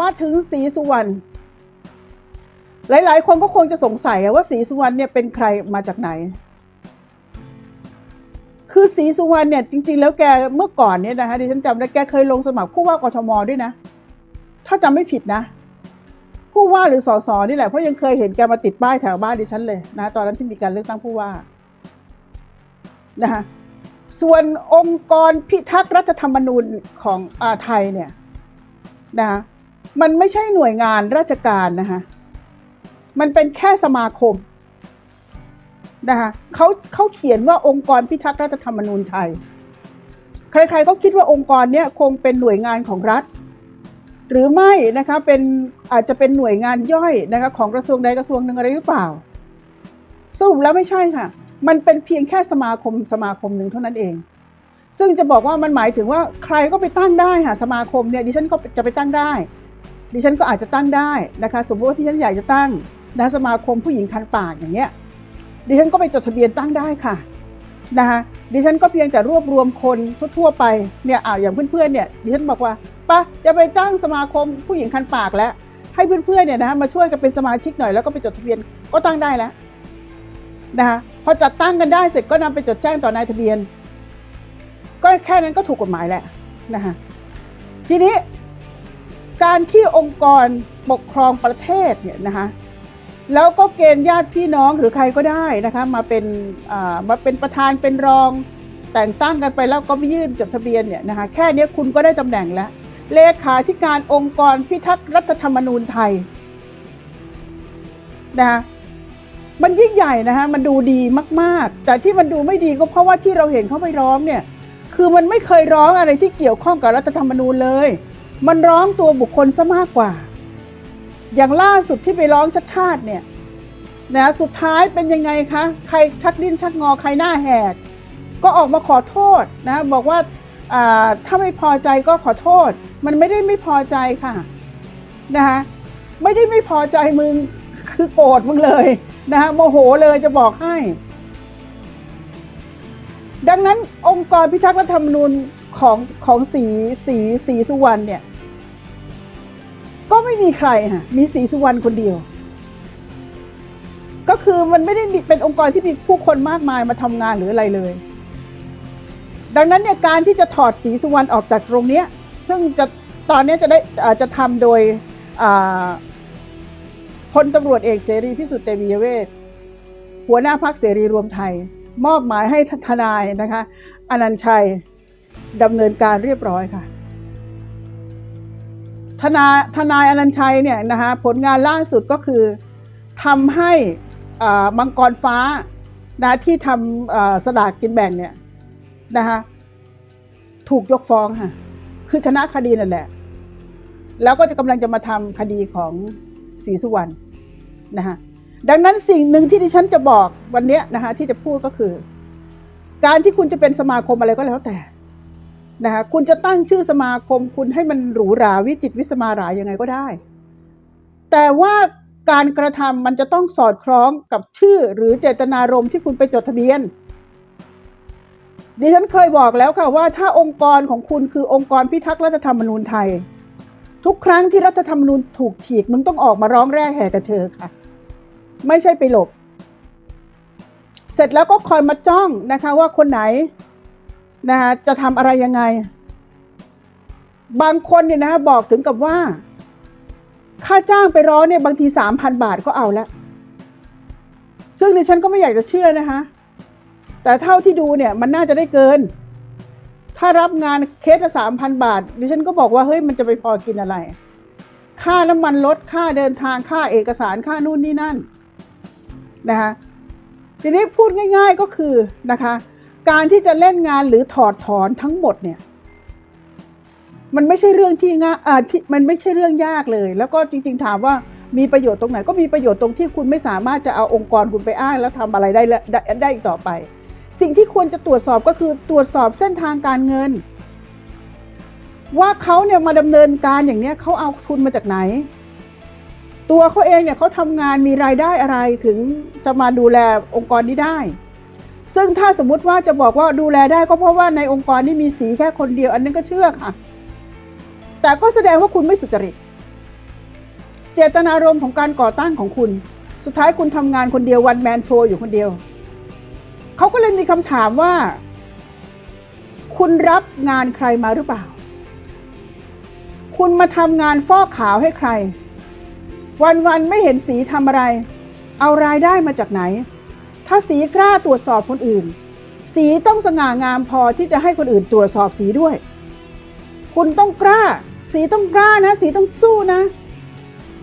มาถึงศรีสุวรรณหลาย ๆ คนก็คงจะสงสัยว่าศรีสุวรรณเนี่ยเป็นใครมาจากไหน คือศรีสุวรรณเนี่ยจริง ๆ แล้วแกเมื่อก่อนเนี่ยนะคะดิฉันจำได้แกเคยลงสมัครผู้ว่ากทมด้วยนะ ถ้าจำไม่ผิดนะ ผู้ว่าหรือสสนี่แหละเพราะยังเคยเห็นแกมาติดป้ายแถวบ้านดิฉันเลยนะตอนนั้นที่มีการเลือกตั้งผู้ว่านะคะส่วนองค์กรพิทักษ์รัฐธรรมนูญของอาไทยเนี่ยนะคะ มันไม่ใช่หน่วยงานราชการนะคะมันเป็นแค่สมาคมนะคะเขาเขาเขียนว่าองค์กรพิทักษ์รัฐธรรมนูญไทย ใครๆก็คิดว่าองค์กรเนี้ยคงเป็นหน่วยงานของรัฐ หรือไม่นะคะเป็นอาจจะเป็นหน่วยงานย่อยนะคะของกระทรวงใดกระทรวงหนึ่งอะไรหรือเปล่าสรุปแล้วไม่ใช่ค่ะ มันเป็นเพียงแค่สมาคมสมาคมหนึ่งเท่านั้นเอง ซึ่งจะบอกว่ามันหมายถึงว่าใครก็ไปตั้งได้ค่ะสมาคมเนี่ยดิฉันก็จะไปตั้งได้ ดิฉันก็อาจจะตั้งได้นะคะ สมมติว่าที่ฉันอยากจะตั้งนะสมาคมผู้หญิงคันปากอย่างเงี้ยดิฉันก็ไปจดทะเบียนตั้งได้ค่ะนะคะดิฉันก็เพียงแต่รวบรวมคนทั่วๆไปเนี่ยอ่าอย่างเพื่อนๆเนี่ยดิฉันบอกว่าปะจะไปตั้งสมาคมผู้หญิงคันปากแล้ว ให้เพื่อนๆเนี่ยนะมาช่วยกันเป็นสมาชิกหน่อยแล้วก็ไปจดทะเบียนก็ตั้งได้แล้วนะคะพอจัดตั้งกันได้เสร็จก็นำไปจดแจ้งต่อนายทะเบียน ก็แค่นั้นก็ถูกกฎหมายแหละนะคะทีนี้ การที่องค์กรปกครองประเทศเนี่ยนะคะแล้วก็เกณฑ์ญาติพี่น้องหรือใครก็ได้นะคะมาเป็นมาเป็นประธานเป็นรองแต่งตั้งกันไปแล้วก็ไปยื่นจดทะเบียนเนี่ยนะคะแค่นี้คุณก็ได้ตำแหน่งแล้ว เลขาธิการองค์กรพิทักษ์รัฐธรรมนูญไทยนะคะมันยิ่งใหญ่นะคะมันดูดีมาก ๆ แต่ที่มันดูไม่ดีก็เพราะว่าที่เราเห็นเขาไปร้องเนี่ยคือมันไม่เคยร้องอะไรที่เกี่ยวข้องกับรัฐธรรมนูญเลย มันร้องตัวบุคคลซะมากกว่า อย่างล่าสุดที่ไปร้องชัดชาติเนี่ยนะสุดท้ายเป็นยังไงคะ ใครชักดิ้นชักงอใครหน้าแหก ก็ออกมาขอโทษนะบอกว่าถ้าไม่พอใจก็ขอโทษ มันไม่ได้ไม่พอใจค่ะนะคะไม่ได้ไม่พอใจมึงคือโกรธมึงเลยนะคะโมโหเลยจะบอกให้ ดังนั้นองค์กรพิทักษ์รัฐธรรมนูญของของสีสีสีสุวรรณเนี่ย ก็ไม่มีใครค่ะมีสีสุวรรณคนเดียว ก็คือมันไม่ได้มีเป็นองค์กรที่มีผู้คนมากมายมาทำงานหรืออะไรเลย ดังนั้นเนี่ยการที่จะถอดสีสุวรรณออกจากตรงเนี้ยซึ่งจะตอนนี้จะได้อ่าจะทำโดยอ่าพลตำรวจเอกเสรีพิสุทธิ์เตมียเวทหัวหน้าพักเสรีรวมไทย มอบหมายให้ทนายนะคะอนันต์ชัยดำเนินการเรียบร้อยค่ะ ทนายทนายอนันชัยเนี่ยนะคะผลงานล่าสุดก็คือทำให้มังกรฟ้านะที่ทำสลากกินแบ่งเนี่ยนะคะถูกยกฟ้องค่ะคือชนะคดีนั่นแหละ แล้วก็จะกำลังจะมาทำคดีของศรีสุวรรณนะคะดังนั้นสิ่งหนึ่งที่ดิฉันจะบอกวันนี้นะคะที่จะพูดก็คือ การที่คุณจะเป็นสมาคมอะไรก็แล้วแต่ นะคะคุณจะตั้งชื่อสมาคม คุณให้มันหรูหราวิจิตวิสมาหรายังไงก็ได้ แต่ว่าการกระทำมันจะต้องสอดคล้องกับชื่อหรือเจตนารมณ์ที่คุณไปจดทะเบียน ดิฉันเคยบอกแล้วค่ะว่าถ้าองค์กรของคุณคือองค์กรพิทักษ์รัฐธรรมนูญไทย ทุกครั้งที่รัฐธรรมนูญถูกฉีกมึงต้องออกมาร้องแร่แห่กระเชอค่ะ ไม่ใช่ไปหลบ เสร็จแล้วก็คอยมาจ้องนะคะว่าคนไหน นะคะจะทำอะไรยังไง บางคนเนี่ยนะบอกถึงกับว่า ค่าจ้างไปร้องเนี่ยบางทีสามพันบาทก็เอาแล้วซึ่งดิฉันก็ไม่อยากจะเชื่อนะคะแต่เท่าที่ดูเนี่ยมันน่าจะได้เกิน ถ้ารับงานเคสละสามพันบาท ดิฉันก็บอกว่าเฮ้ยมันจะไปพอกินอะไร ค่าน้ำมันรถค่าเดินทางค่าเอกสารค่านู่นนี่นั่นนะคะทีนี้พูดง่าย ๆก็คือนะคะ การที่จะเล่นงานหรือถอดถอนทั้งหมดเนี่ย มันไม่ใช่เรื่องที่ง่ายอ่าที่มันไม่ใช่เรื่องยากเลย แล้วก็จริง ๆ ถามว่ามีประโยชน์ตรงไหนก็มีประโยชน์ตรงที่คุณไม่สามารถจะเอาองค์กรคุณไปอ้างแล้วทำอะไรได้ละได้ได้อีกต่อไป สิ่งที่ควรจะตรวจสอบก็คือตรวจสอบเส้นทางการเงิน ว่าเขาเนี่ยมาดำเนินการอย่างเนี้ยเขาเอาทุนมาจากไหน ตัวเขาเองเนี่ยเขาทำงานมีรายได้อะไรถึงจะมาดูแลองค์กรนี้ได้ ซึ่งถ้าสมมุติว่าจะบอกว่าดูแลได้ก็เพราะว่าในองค์กรนี้มีสีแค่คนเดียว อันนั้นก็เชื่อค่ะ แต่ก็แสดงว่าคุณไม่สุจริต เจตนารมณ์ของการก่อตั้งของคุณ สุดท้ายคุณทำงานคนเดียววันแมนโชว์อยู่คนเดียว เขาก็เลยมีคำถามว่า คุณรับงานใครมาหรือเปล่า คุณมาทำงานฟอกขาวให้ใคร วันๆไม่เห็นสีทำอะไร เอารายได้มาจากไหน ถ้าสีกล้าตรวจสอบคนอื่น สีต้องสง่างามพอที่จะให้คนอื่นตรวจสอบสีด้วย คุณต้องกล้า สีต้องกล้านะ สีต้องสู้นะ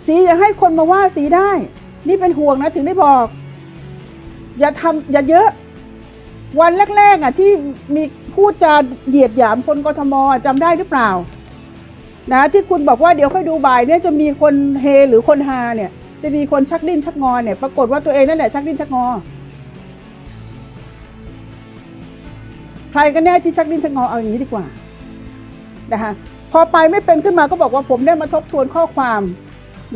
สีอย่าให้คนมาว่าสีได้ นี่เป็นห่วงนะถึงได้บอก อย่าทำอย่าเยอะ วันแรกๆอะที่มีพูดจาเหยียดหยามคนกทมจำได้หรือเปล่า นะที่คุณบอกว่าเดี๋ยวค่อยดูบ่ายเนี่ยจะมีคนเฮหรือคนฮาเนี่ย จะมีคนชักดิ้นชักงอเนี่ย ปรากฏว่าตัวเองนั่นแหละชักดิ้นชักงอ ใครกันแน่ที่ชักดิ้นชักงอเอาอย่างนี้ดีกว่านะคะพอไปไม่เป็นขึ้นมาก็บอกว่าผมได้มาทบทวนข้อความ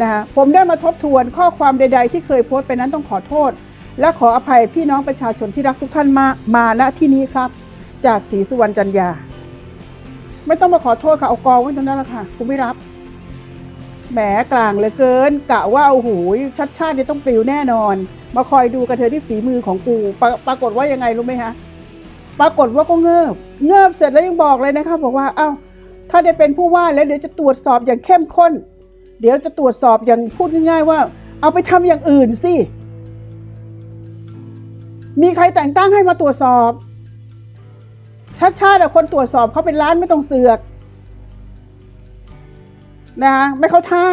นะคะผมได้มาทบทวนข้อความใด ๆ ที่เคยโพสต์ไปนั้นต้องขอโทษ และขออภัยพี่น้องประชาชนที่รักทุกท่านมามาณที่นี้ครับ จากศรีสุวรรณจันยา ไม่ต้องมาขอโทษค่ะเอากองไว้ตรงนั้นแหละค่ะกูไม่รับแหมกลางเหลือเกินกะว่าโอ้โหชัดชาติเนี่ยต้องปลิวแน่นอน มาคอยดูกันเธอที่ฝีมือของกูปรปรากฏว่ายังไงรู้ไหมคะ ปรากฏว่าก็เงิบ เงิบเสร็จแล้วยังบอกเลยนะคะบอกว่าเอ้าถ้าได้เป็นผู้ว่าแล้วเดี๋ยวจะตรวจสอบอย่างเข้มข้น เดี๋ยวจะตรวจสอบอย่างพูดง่าย ๆ ว่า เอาไปทำอย่างอื่นสิมีใครแต่งตั้งให้มาตรวจสอบ ชัดชาติคนตรวจสอบเขาเป็นล้านไม่ต้องเสือกนะไม่เข้าท่า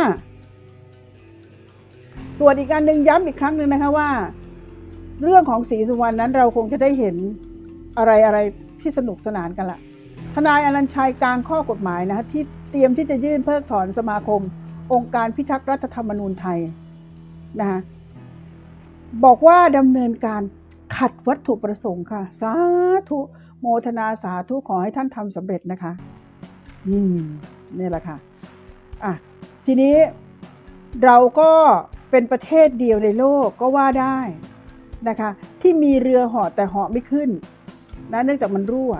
ส่วนอีกการหนึ่งย้ำอีกครั้งหนึ่งนะคะว่า เรื่องของศรีสุวรรณนั้นเราคงจะได้เห็น อะไรอะไรที่สนุกสนานกันละทนายอนันชัยกลางข้อกฎหมายนะคะที่เตรียมที่จะยื่นเพิกถอนสมาคม องค์การพิทักษ์รัฐธรรมนูญไทยนะคะบอกว่าดำเนินการขัดวัตถุประสงค์ค่ะ สาธุโมทนาสาธุขอให้ท่านทำสำเร็จนะคะ อืมนี่แหละค่ะอะ ทีนี้เราก็เป็นประเทศเดียวในโลกก็ว่าได้นะคะ ที่มีเรือหาะแต่หาะไม่ขึ้น นะเนื่องจากมันรั่ว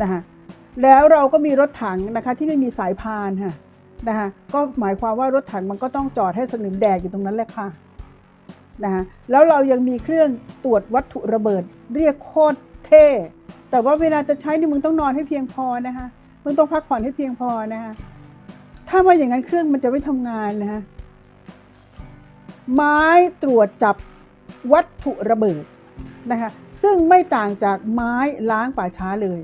นะคะแล้วเราก็มีรถถังนะคะที่ไม่มีสายพานค่ะนะคะก็หมายความว่ารถถังมันก็ต้องจอดให้สนิมแดกอยู่ตรงนั้นแหละค่ะนะคะแล้วเรายังมีเครื่องตรวจวัตถุระเบิดเรียกโคตรเท่ แต่ว่าเวลาจะใช้นี่มึงต้องนอนให้เพียงพอนะคะมึงต้องพักผ่อนให้เพียงพอนะคะถ้าว่าอย่างนั้นเครื่องมันจะไม่ทำงานนะฮะไม้ตรวจจับวัตถุระเบิด นะคะซึ่งไม่ต่างจากไม้ล้างป่าช้าเลย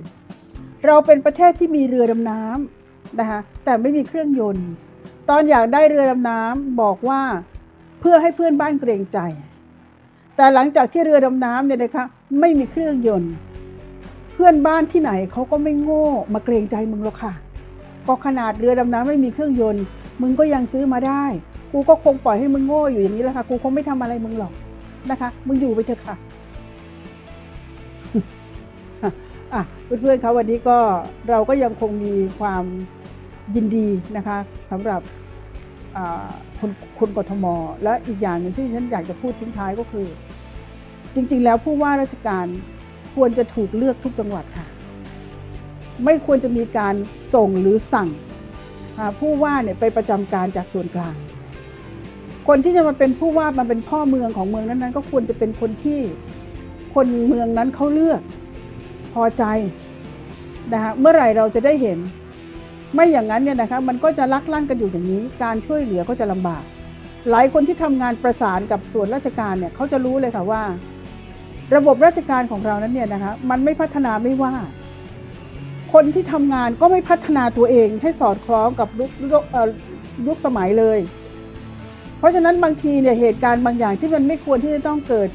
เราเป็นประเทศที่มีเรือดำน้ำนะคะแต่ไม่มีเครื่องยนต์ ตอนอยากได้เรือดำน้ำบอกว่าเพื่อให้เพื่อนบ้านเกรงใจ แต่หลังจากที่เรือดำน้ำเนี่ยนะคะไม่มีเครื่องยนต์ เพื่อนบ้านที่ไหนเขาก็ไม่โง่มาเกรงใจมึงหรอกค่ะก็ขนาดเรือดำน้ำไม่มีเครื่องยนต์ มึงก็ยังซื้อมาได้ กูก็คงปล่อยให้มึงโง่อยู่อย่างนี้แหละค่ะ กูคงไม่ทำอะไรมึงหรอกนะคะ มึงอยู่ไปเถอะค่ะ อะเพื่อนๆเขาวันนี้ก็เราก็ยังคงมีความยินดีนะคะสำหรับคนคนกทม และอีกอย่างหนึ่งที่ฉันอยากจะพูดทิ้งท้ายก็คือ จริง ๆ แล้วผู้ว่าราชการควรจะถูกเลือกทุกจังหวัดค่ะ ไม่ควรจะมีการส่งหรือสั่งผู้ว่าเนี่ยไปประจำการจากส่วนกลาง คนที่จะมาเป็นผู้ว่ามาเป็นพ่อเมืองของเมืองนั้นๆ ก็ควรจะเป็นคนที่คนเมืองนั้นเขาเลือก พอใจนะคะเมื่อไหร่เราจะได้เห็น ไม่อย่างนั้นเนี่ยนะคะมันก็จะลักลั่นกันอยู่อย่างนี้ การช่วยเหลือก็จะลำบาก หลายคนที่ทำงานประสานกับส่วนราชการเนี่ยเขาจะรู้เลยค่ะว่า ระบบราชการของเรานั้นเนี่ยนะคะมันไม่พัฒนาไม่ว่า คนที่ทำงานก็ไม่พัฒนาตัวเองให้สอดคล้องกับยุคสมัยเลย เพราะฉะนั้นบางทีเนี่ยเหตุการณ์บางอย่างที่มันไม่ควรที่จะต้องเกิด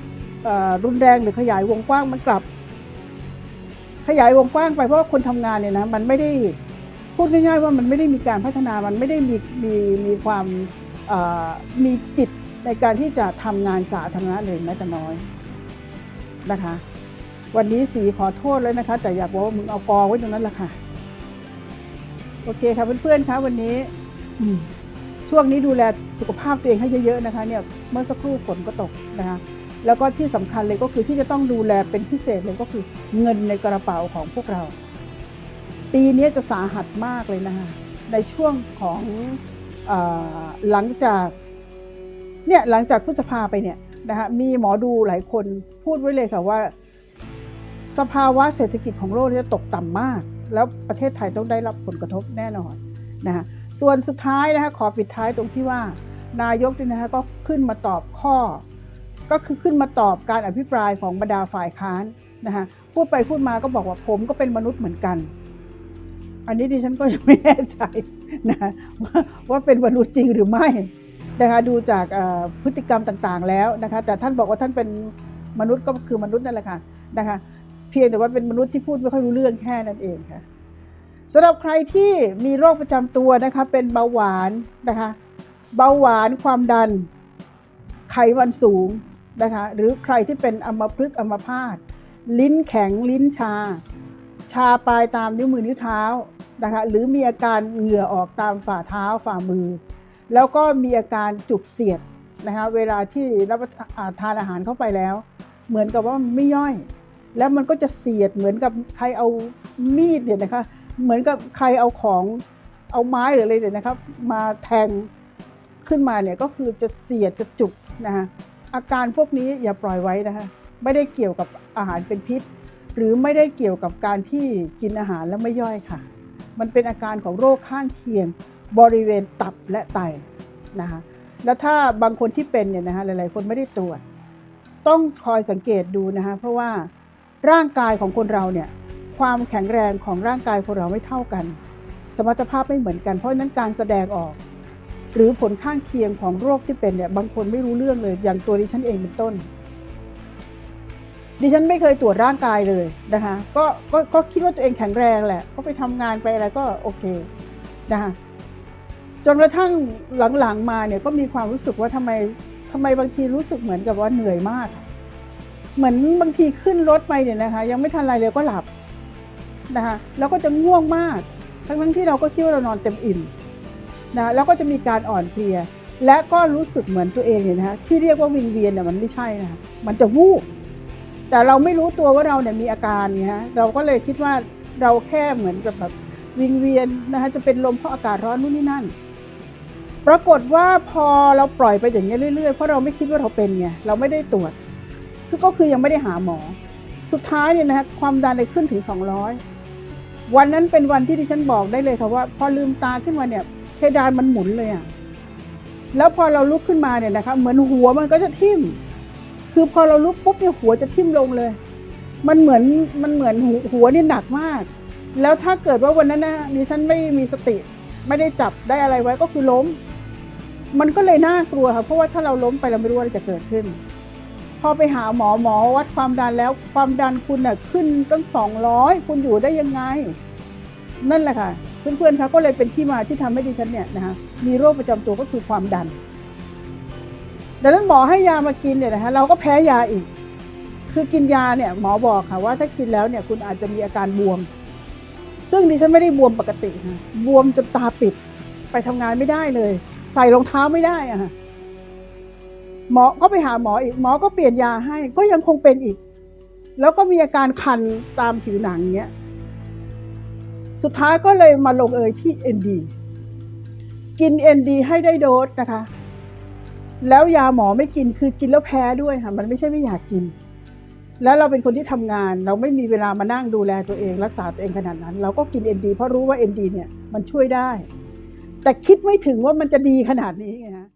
รุนแรงหรือขยายวงกว้างมันกลับ ขยายวงกว้างไปเพราะว่าคนทำงานเนี่ยนะมันไม่ได้พูดง่ายๆว่ามันไม่ได้มีการพัฒนามันไม่ได้มีมีมีความมีจิตในการที่จะทำงานสาธารณะเลยแม้แต่น้อยนะคะ วันนี้สีขอโทษเลยนะคะ แต่อยากบอกว่ามึงเอากอไว้ตรงนั้นแหละค่ะ โอเคค่ะเพื่อนๆคะวันนี้ช่วงนี้ดูแลสุขภาพตัวเองให้เยอะๆนะคะ เนี่ยเมื่อสักครู่ฝนก็ตกนะคะ แล้วก็ที่สำคัญเลยก็คือที่จะต้องดูแลเป็นพิเศษเลยก็คือเงินในกระเป๋าของพวกเรา ปีนี้จะสาหัสมากเลยนะคะในช่วงของอหลังจากเนี่ยหลังจากพฤษภาไปเนี่ยนะคะมีหมอดูหลายคนพูดไว้เลยค่ะว่า สภาวะเศรษฐกิจของโลกจะตกต่ำมาก แล้วประเทศไทยต้องได้รับผลกระทบแน่นอนนะคะส่วนสุดท้ายนะคะขอปิดท้ายตรงที่ว่านายกนี่ยนะคะก็ขึ้นมาตอบข้อ ก็คือขึ้นมาตอบการอภิปรายของบรรดาฝ่ายค้านนะคะพูดไปพูดมาก็บอกว่าผมก็เป็นมนุษย์เหมือนกัน อันนี้ดิฉันก็ยังไม่แน่ใจนะว่าว่าเป็นมนุษย์จริงหรือไม่นะคะดูจากพฤติกรรมต่างๆแล้วนะคะแต่ท่านบอกว่าท่านเป็นมนุษย์ก็คือมนุษย์นั่นแหละค่ะนะคะเพียงแต่ว่าเป็นมนุษย์ที่พูดไม่ค่อยรู้เรื่องแค่นั้นเองค่ะสำหรับใครที่มีโรคประจำตัวนะคะเป็นเบาหวานนะคะเบาหวานความดันไขมันสูง นะคะหรือใครที่เป็นอัมพฤกษ์อัมพาตลิ้นแข็งลิ้นชา ชาปลายตามนิ้วมือนิ้วเท้านะคะหรือมีอาการเหงื่อออกตามฝ่าเท้าฝ่ามือ แล้วก็มีอาการจุกเสียดนะคะเวลาที่รับทานอาทานอาหารเข้าไปแล้ว เหมือนกับว่าไม่ย่อย แล้วมันก็จะเสียดเหมือนกับใครเอามีดเนี่ยนะคะเหมือนกับใครเอาของเอาไม้หรืออะไรเนี่ยนะครับมาแทงขึ้นมาเนี่ยก็คือจะเสียดจะจุกนะคะ อาการพวกนี้อย่าปล่อยไว้นะคะไม่ได้เกี่ยวกับอาหารเป็นพิษ หรือไม่ได้เกี่ยวกับการที่กินอาหารแล้วไม่ย่อยค่ะ มันเป็นอาการของโรคข้างเคียง บริเวณตับและไตนะคะแล้วถ้าบางคนที่เป็นเนี่ยนะคะหลายๆ คนไม่ได้ตรวจ ต้องคอยสังเกตดูนะคะเพราะว่าร่างกายของคนเราเนี่ยความแข็งแรงของร่างกายคนเราไม่เท่ากัน สมรรถภาพไม่เหมือนกัน เพราะฉะนั้นการแสดงออก หรือผลข้างเคียงของโรคที่เป็นเนี่ยบางคนไม่รู้เรื่องเลย อย่างตัวดิฉันเองเป็นต้น ดิฉันไม่เคยตรวจร่างกายเลยนะคะก็ก็ก็คิดว่าตัวเองแข็งแรงแหละ ก็ไปทำงานไปอะไรก็โอเคนะคะจนกระทั่งหลังๆมาเนี่ยก็มีความรู้สึกว่าทำไมทำไมบางทีรู้สึกเหมือนกับว่าเหนื่อยมาก เหมือนบางทีขึ้นรถไปเนี่ยนะคะ ยังไม่ทันไรเลยก็หลับนะคะแล้วก็จะง่วงมาก ทั้งทั้งๆที่เราก็คิดว่าเรานอนเต็มอิ่ม นะแล้วก็จะมีการอ่อนเพลีย และก็รู้สึกเหมือนตัวเองเนี่ยนะคะที่เรียกว่าวิงเวียนเนี่ยมันไม่ใช่นะคะมันจะวูบแต่เราไม่รู้ตัวว่าเราเนี่ยมีอาการเนี่ยฮะเราก็เลยคิดว่าเราแค่เหมือนกับแบบวิงเวียนนะคะจะเป็นลมเพราะอากาศร้อนนู่นนี่นั่น ปรากฏว่าพอเราปล่อยไปอย่างนี้ยเรื่อยๆเพราะเราไม่คิดว่าเราเป็นไงเราไม่ได้ตรวจคือก็คือยังไม่ได้หาหมอ สุดท้ายเนี่ยนะฮะความดันเลยขึ้นถึง 200 วันนั้นเป็นวันที่ดิฉันบอกได้เลยค่ะว่า พอลืมตาขึ้นมาเนี่ย เพดานมันหมุนเลยอะ่ะแล้วพอเราลุกขึ้นมาเนี่ยนะคะเหมือนหัวมันก็จะทิ่ม คือพอเราลุกปุ๊บเนี่ยหัวจะทิ่มลงเลย มันเหมือนมันเหมือนหัวหัวนี่หนักมาก แล้วถ้าเกิดว่าวันนั้นนะดิฉันไม่มีสติ ไม่ได้จับได้อะไรไว้ก็คือล้ม มันก็เลยน่ากลัวค่ะเพราะว่าถ้าเราล้มไปเราไม่รู้ว่าอะไรจะเกิดขึ้น พอไปหาหมอหมอวัดความดันแล้วความดันคุณน่ะขึ้นตั้งสองร้อยคุณอยู่ได้ยังไง นั่นแหละค่ะ เพื่อนๆคะก็เลยเป็นที่มาที่ทำให้ดิฉันเนี่ยนะคะมีโรคประจำตัวก็คือความดัน ดังนั้นหมอให้ยามากินเนี่ยนะคะเราก็แพ้ยาอีก คือกินยาเนี่ยหมอบอกค่ะว่าถ้ากินแล้วเนี่ยคุณอาจจะมีอาการบวม ซึ่งดิฉันไม่ได้บวมปกติค่ะบวมจนตาปิดไปทำงานไม่ได้เลย ใส่รองเท้าไม่ได้อะค่ะหมอก็ไปหาหมออีกหมอก็เปลี่ยนยาให้ก็ยังคงเป็นอีก แล้วก็มีอาการคันตามผิวหนังเงี้ย สุดท้ายก็เลยมาลงเอยที่ ND กิน ND ให้ได้โดสนะคะ แล้วยาหมอไม่กินคือกินแล้วแพ้ด้วยค่ะ มันไม่ใช่ไม่อยากกิน แล้วเราเป็นคนที่ทำงาน เราไม่มีเวลามานั่งดูแลตัวเอง รักษาตัวเองขนาดนั้น เราก็กิน ND เพราะรู้ว่า ND เนี่ยมันช่วยได้ แต่คิดไม่ถึงว่ามันจะดีขนาดนี้ไงฮะ